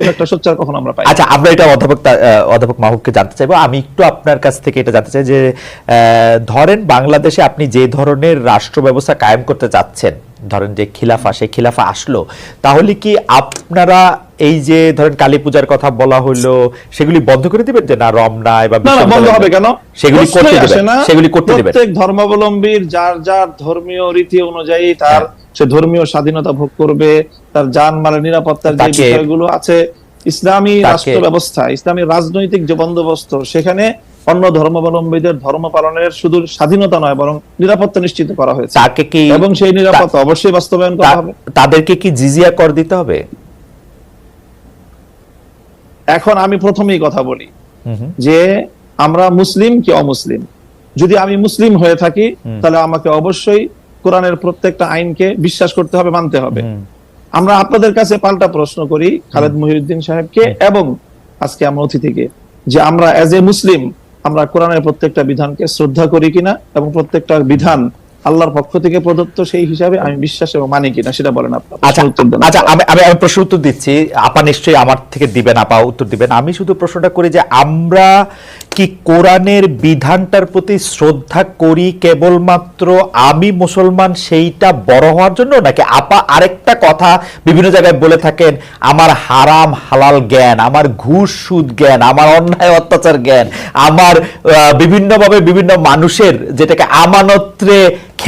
একটা সোচ্চার কখন আমরা পাই আচ্ছা আমরা এটা অধ্যাপক অধ্যাপক মাহবুবকে জানতে চাইব। আমি একটু আপনার কাছ থেকে এটা জানতে চাই যে ধরেন বাংলাদেশে আপনি যে ধরনের রাষ্ট্র ব্যবস্থা কায়েম করতে চাচ্ছেন ধরেন যে খিলাফা সেই খিলাফা আসলো তাহলে কি আপনারা এই যে ধরেন কালী পূজার কথা বলা হলো সেগুলি বন্ধ করে দিবেন যে না রমনায় বা বন্ধ হবে কেন? সেগুলি করতে দিবেন। সেগুলি করতে দিবেন। প্রত্যেক ধর্মাবলম্বীর যার যার ধর্মীয় রীতি অনুযায়ী তার হ্যাঁ। সে ধর্মীয় স্বাধীনতা ভোগ করবে তার জান মালের নিরাপত্তার যে বিষয়গুলো আছে ইসলামী রাষ্ট্র ব্যবস্থা ইসলামী রাজনৈতিক যে বন্দোবস্ত সেখানে অন্য ধর্মাবলম্বীদের ধর্ম পালনের শুধু স্বাধীনতা নয় বরং নিরাপত্তা নিশ্চিত করা হয়েছে। তাকে কি এবং সেই নিরাপত্তা অবশ্যই বাস্তবায়ন করা হবে। তাদেরকে কি জিজিয়া কর দিতে হবে? এখন আমি প্রথমেই কথা বলি। যে আমরা মুসলিম কি অমুসলিম? যদি আমি মুসলিম হয়ে থাকি তাহলে আমাকে অবশ্যই কোরআনের প্রত্যেকটা আইনকে বিশ্বাস করতে হবে মানতে হবে। আমরা আপনাদের কাছে পাল্টা প্রশ্ন করি খালেদ মহিউদ্দিন সাহেবকে এবং আজকে আমরা অতিথিকে যে আমরা এজ এ মুসলিম আমরা কোরআনের প্রত্যেকটা বিধানকে শ্রদ্ধা করি কিনা এবং প্রত্যেকটা বিধান আল্লাহর পক্ষ থেকে প্রদত্ত সেই হিসাবে আমি বিশ্বাস এবং মানি কিনা সেটা বলেন আচ্ছা আচ্ছা আমি আমি আমি প্রশ্ন উত্তর দিচ্ছি। আপা নিশ্চয়ই আমার থেকে দিবেন আপা উত্তর দিবেন। আমি শুধু প্রশ্নটা করি যে আমরা কি কোরআনের বিধানটার প্রতি শ্রদ্ধা করি কেবলমাত্র আমি মুসলমান সেইটা বড় হওয়ার জন্য? নাকি আপা আরেকটা কথা বিভিন্ন জায়গায় বলে থাকেন আমার হারাম হালাল জ্ঞান আমার ঘুষ সুদ জ্ঞান আমার অন্যায় অত্যাচার জ্ঞান আমার বিভিন্নভাবে বিভিন্ন মানুষের যেটাকে আমানত্রে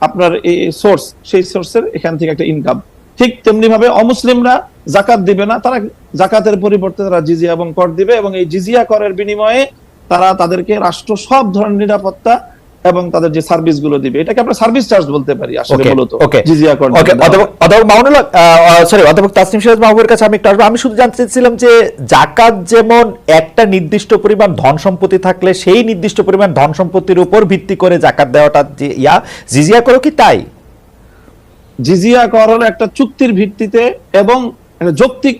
আপনার এই সোর্স সেই সোর্সের এখান থেকে একটা ইনকাম ঠিক তেমনি ভাবে অমুসলিমরা জাকাত দিবে না, তারা জাকাতের পরিবর্তে তারা জিজিয়া এবং কর দিবে এবং এই জিজিয়া করের বিনিময়ে তারা তাদেরকে রাষ্ট্র সব ধরনের নিরাপত্তা এবং তাদের যে সার্ভিসগুলো দিবে এটাকে আমরা সার্ভিস চার্জ বলতে পারি আসলে মূলত জিজিয়া কর ওকে অধ্যাপক মামুনুল্লাহ সরি অধ্যাপক তাসনিম সিরাজ মাহবুবের কাছে আমি একটু আসব। আমি শুধু জানতে চাইছিলাম যে জাকাত যেমন একটা নির্দিষ্ট পরিমাণ ধন সম্পত্তি থাকলে সেই নির্দিষ্ট পরিমাণ ধন সম্পত্তির উপর ভিত্তি করে জাকাত দেওয়াটা যে ইয়া জিজিয়া করো কি তাই? জিজিয়া কর হলো একটা চুক্তির ভিত্তিতে এবং যৌক্তিক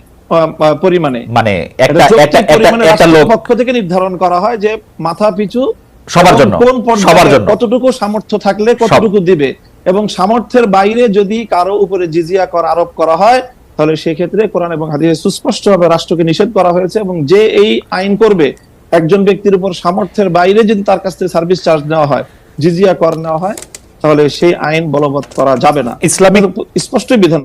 পরিমাণে। মানে একটা একটা একটা লোক পক্ষ থেকে নির্ধারণ করা হয় যে মাথা পিছু সবার জন্য, কোন সবার জন্য। কতটুকু সামর্থ্য থাকলে কতটুকু দিবে? এবং সামর্থ্যের বাইরে যদি কারও উপরে জিজিয়া কর আরোপ করা হয় তাহলে সেক্ষেত্রে কোরআন এবং হাদিসে সুস্পষ্টভাবে রাষ্ট্রকে নিষেধ করা হয়েছে এবং যে এই আইন করবে একজন ব্যক্তির উপর সামর্থ্যের বাইরে যদি তার কাছ থেকে সার্ভিস চার্জ নেওয়া হয় জিজিয়া কর নেওয়া হয় তাহলে সেই আইন বলবৎ করা যাবে না। ইসলামিক স্পষ্টই বিধান